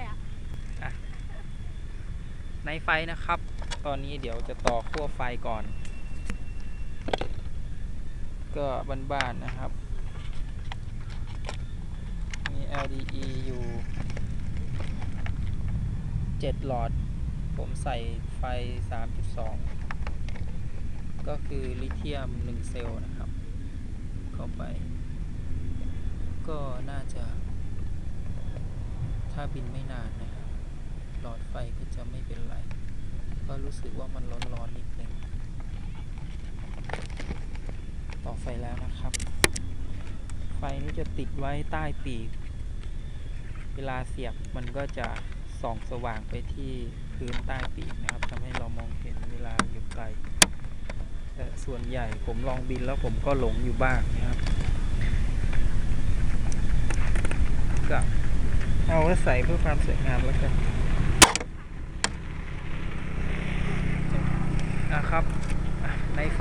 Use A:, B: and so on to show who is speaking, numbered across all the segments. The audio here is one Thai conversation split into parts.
A: เลยอะ
B: ในไฟนะครับ ตอนนี้เดี๋ยวจะต่อขั้วไฟก่อน ก็บ้านๆนะครับ มี LDE อยู่7หลอด ผมใส่ไฟ 3.2 ก็คือลิเธียม 1 เซลล์นะครับ เข้าไป ก็น่าจะ ถ้าบินไม่นานนะครับหลอดไฟก็จะไม่เป็นไร ก็รู้สึกว่ามันร้อนๆนิดนึง ต่อไฟแล้วนะครับ ไฟนี้จะติดไว้ใต้ปีก เวลาเสียบมันก็จะส่องสว่างไปที่พื้นใต้ปีกนะครับทำให้เรามองเห็นเวลาอยู่ไกลแต่ส่วนใหญ่ผมลองบินแล้วผมก็หลงอยู่บ้างนะครับก็ เอาไว้ใส่เพื่อความสวยงามแล้วกันนะครับในไฟ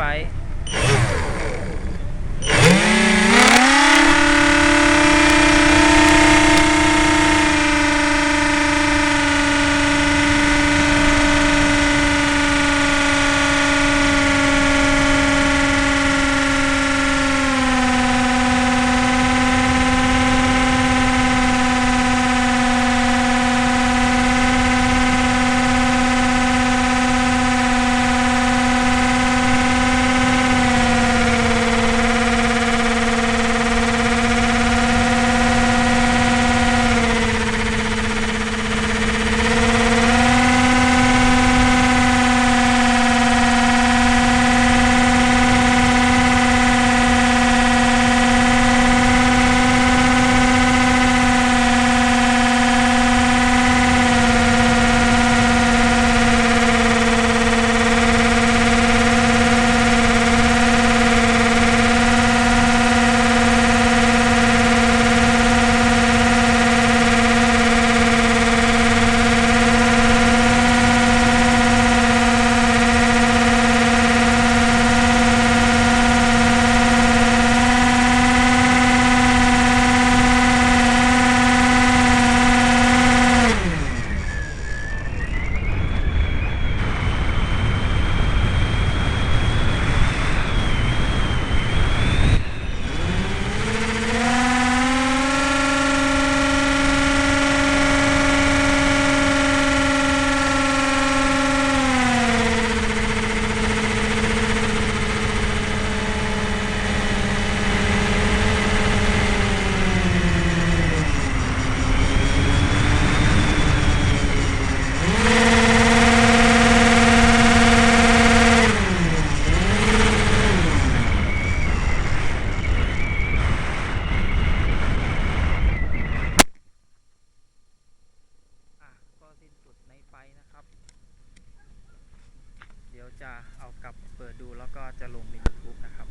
B: ดี๋ยวจะเอากลับเปิดดูแล้วก็จะลงใน YouTube นะครับ